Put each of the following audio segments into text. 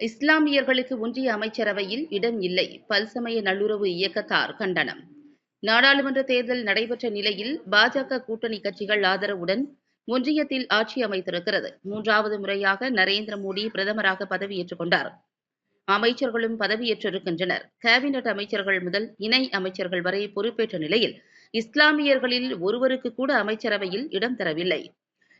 இஸ்லாமியர்களுக்கு ஒன்றிய அமைச்சரவையில் இடம் இல்லை. பல்சமய நல்லுறவு இயக்கத்தார் கண்டனம். நாடாளுமன்ற தேர்தல் நடைபெற்ற நிலையில் பாஜக கூட்டணி கட்சிகள் ஆதரவுடன் ஒன்றியத்தில் ஆட்சி அமைத்திருக்கிறது. மூன்றாவது முறையாக நரேந்திர மோடி பிரதமராக பதவியேற்றுக் கொண்டார். அமைச்சர்களும் பதவியேற்றிருக்கின்றனர். கேபினெட் அமைச்சர்கள் முதல் இணை அமைச்சர்கள் வரை பொறுப்பேற்ற நிலையில் இஸ்லாமியர்களில் ஒருவருக்கு கூட அமைச்சரவையில் இடம் தரவில்லை.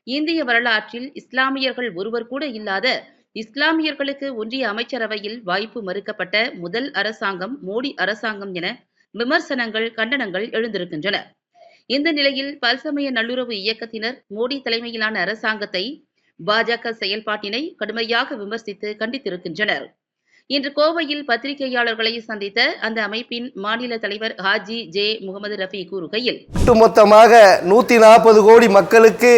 இந்திய வரலாற்றில் இஸ்லாமியர்கள் ஒருவர் கூட இல்லாத இஸ்லாமியர்களுக்கு ஒன்றிய அமைச்சரவையில் வாய்ப்பு மறுக்கப்பட்ட முதல் அரசாங்கம் மோடி அரசாங்கம் என விமர்சனங்கள் கண்டனங்கள் எழுந்திருக்கின்றன. இந்த நிலையில் பல்சமய நல்லுறவு இயக்கத்தினர் மோடி தலைமையிலான அரசாங்கத்தை பாஜக செயல்பாட்டினை கடுமையாக விமர்சித்து கண்டித்திருக்கின்றனர். இன்று கோவையில் பத்திரிகையாளர்களை சந்தித்த அந்த அமைப்பின் மாநில தலைவர் ஹாஜி ஜே முகமது ரஃபி கூறுகையில் ஒட்டுமொத்தமாக நூத்தி நாற்பது கோடி மக்களுக்கு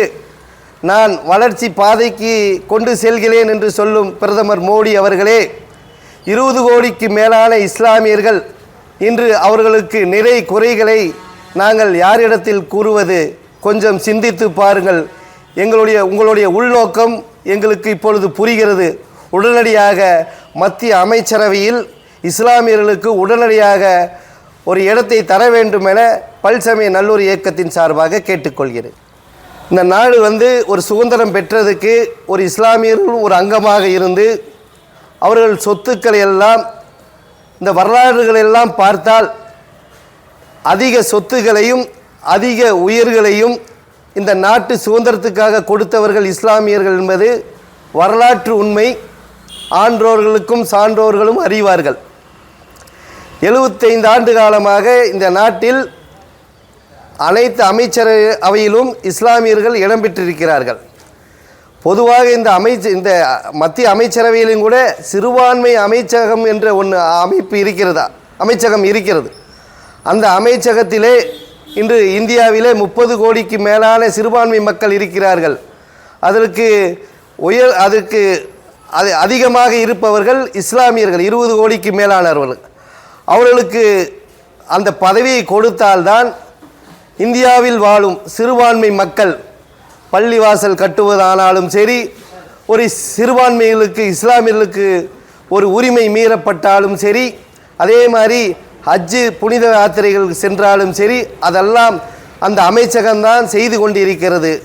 நான் வளர்ச்சி பாதைக்கு கொண்டு செல்கிறேன் என்று சொல்லும் பிரதமர் மோடி அவர்களே இருபது கோடிக்கு மேலான இஸ்லாமியர்கள் இன்று அவர்களுக்கு நிறை குறைகளை நாங்கள் யாரிடத்தில் கூறுவது? கொஞ்சம் சிந்தித்து பாருங்கள். எங்களுடைய உங்களுடைய உள்நோக்கம் எங்களுக்கு இப்பொழுது புரிகிறது. உடனடியாக மத்திய அமைச்சரவையில் இஸ்லாமியர்களுக்கு உடனடியாக ஒரு இடத்தை தர வேண்டும் என பல்சமய நல்லூர் இயக்கத்தின் சார்பாக கேட்டுக்கொள்கிறேன். இந்த நாடு வந்து ஒரு சுதந்திரம் பெற்றதுக்கு ஒரு இஸ்லாமியர்கள் ஒரு அங்கமாக இருந்து அவர்கள் சொத்துக்களை எல்லாம் இந்த வரலாறுகள் எல்லாம் பார்த்தால் அதிக சொத்துகளையும் அதிக உயிர்களையும் இந்த நாட்டு சுதந்திரத்துக்காக கொடுத்தவர்கள் இஸ்லாமியர்கள் என்பது வரலாற்று உண்மை. ஆன்றோர்களுக்கும் சான்றோர்களும் அறிவார்கள். எழுபத்தைந்து ஆண்டு காலமாக இந்த நாட்டில் அனைத்து அமைச்சர அவையிலும் இஸ்லாமியர்கள் இடம்பெற்றிருக்கிறார்கள் பொதுவாக இந்த அமைச்ச இந்த மத்திய அமைச்சரவையிலும் கூட சிறுபான்மை அமைச்சகம் என்ற ஒன்று அமைப்பு இருக்கிறதா? அமைச்சகம் இருக்கிறது. அந்த அமைச்சகத்திலே இன்று இந்தியாவிலே முப்பது கோடிக்கு மேலான சிறுபான்மை மக்கள் இருக்கிறார்கள். அதற்கு உயர் அதற்கு அது அதிகமாக இருப்பவர்கள் இஸ்லாமியர்கள் இருபது கோடிக்கு மேலானவர்கள். அவர்களுக்கு அந்த பதவியை கொடுத்தால்தான் இந்தியாவில் வாழும் சிறுபான்மை மக்கள் பள்ளிவாசல் கட்டுவதானாலும் சரி ஒரு சிறுபான்மைகளுக்கு இஸ்லாமியர்களுக்கு ஒரு உரிமை மீறப்பட்டாலும் சரி அதே மாதிரி ஹஜ்ஜு புனித யாத்திரைகளுக்கு சென்றாலும் சரி அதெல்லாம் அந்த அமைச்சகம்தான் செய்து கொண்டிருக்கிறது.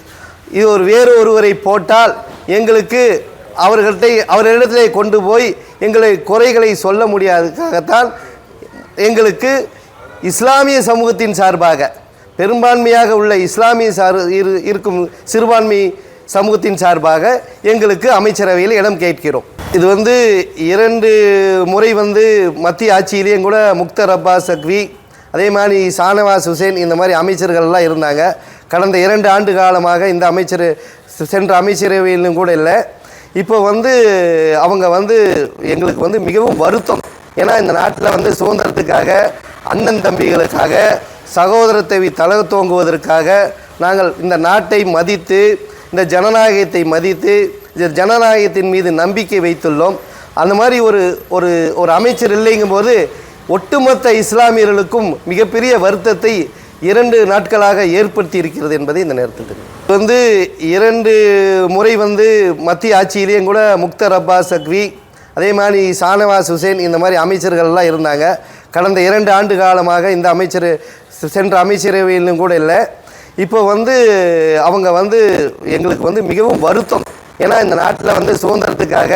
இது ஒரு வேறு ஒருவரை போட்டால் எங்களுக்கு அவர்கள்ட்ட அவர்களிடத்திலே கொண்டு போய் எங்களை குறைகளை சொல்ல முடியாததுக்காகத்தான் எங்களுக்கு இஸ்லாமிய சமூகத்தின் சார்பாக பெரும்பான்மையாக உள்ள இஸ்லாமிய சார் இரு இருக்கும் சிறுபான்மை சமூகத்தின் சார்பாக எங்களுக்கு அமைச்சரவையில் இடம் கேட்கிறோம். இது வந்து இரண்டு முறை வந்து மத்திய ஆட்சியிலேயும் கூட முக்தர் அப்பாஸ் சக்வி அதே மாதிரி ஷானவாஸ் ஹுசேன் இந்த மாதிரி அமைச்சர்கள்லாம் இருந்தாங்க. கடந்த இரண்டு ஆண்டு காலமாக இந்த அமைச்சர் சென்ற அமைச்சரவையிலும் கூட இல்லை. இப்போ வந்து அவங்க வந்து எங்களுக்கு வந்து மிகவும் வருத்தம். ஏன்னா இந்த நாட்டில் வந்து சுதந்திரத்துக்காக அண்ணன் தம்பிகளுக்காக சகோதரத்தை தலை தோங்குவதற்காக நாங்கள் இந்த நாட்டை மதித்து இந்த ஜனநாயகத்தை மதித்து இந்த ஜனநாயகத்தின் மீது நம்பிக்கை வைத்துள்ளோம். அந்த மாதிரி ஒரு ஒரு ஒரு அமைச்சர் இல்லைங்கும்போது ஒட்டுமொத்த இஸ்லாமியர்களுக்கும் மிகப்பெரிய வருத்தத்தை இரண்டு நாட்களாக ஏற்படுத்தி இருக்கிறது என்பதை இந்த நேரத்தில் வந்து இரண்டு முறை வந்து மத்திய ஆட்சியிலேயும் கூட முக்தர் அப்பாஸ் சக்வி அதே மாதிரி ஷானவாஸ் ஹுசேன் இந்த மாதிரி அமைச்சர்கள்லாம் இருந்தாங்க. கடந்த இரண்டு ஆண்டு காலமாக இந்த அமைச்சர் சென்ற அமைச்சரவையிலும் கூட இல்லை. இப்போ வந்து அவங்க வந்து எங்களுக்கு வந்து மிகவும் வருத்தம். ஏன்னா இந்த நாட்டில் வந்து சுதந்திரத்துக்காக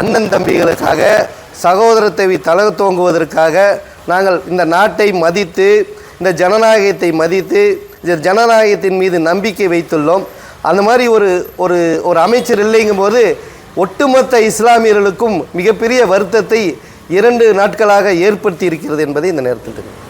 அண்ணன் தம்பிகளுக்காக சகோதரத்தை தலை தோங்குவதற்காக நாங்கள் இந்த நாட்டை மதித்து இந்த ஜனநாயகத்தை மதித்து இந்த ஜனநாயகத்தின் மீது நம்பிக்கை வைத்துள்ளோம். அந்த மாதிரி ஒரு ஒரு ஒரு அமைச்சர் இல்லைங்கும்போது ஒட்டுமொத்த இஸ்லாமியர்களுக்கும் மிகப்பெரிய வருத்தத்தை இரண்டு நாட்களாக ஏற்படுத்தி இருக்கிறது என்பதை இந்த நேரத்தில் தெரியும்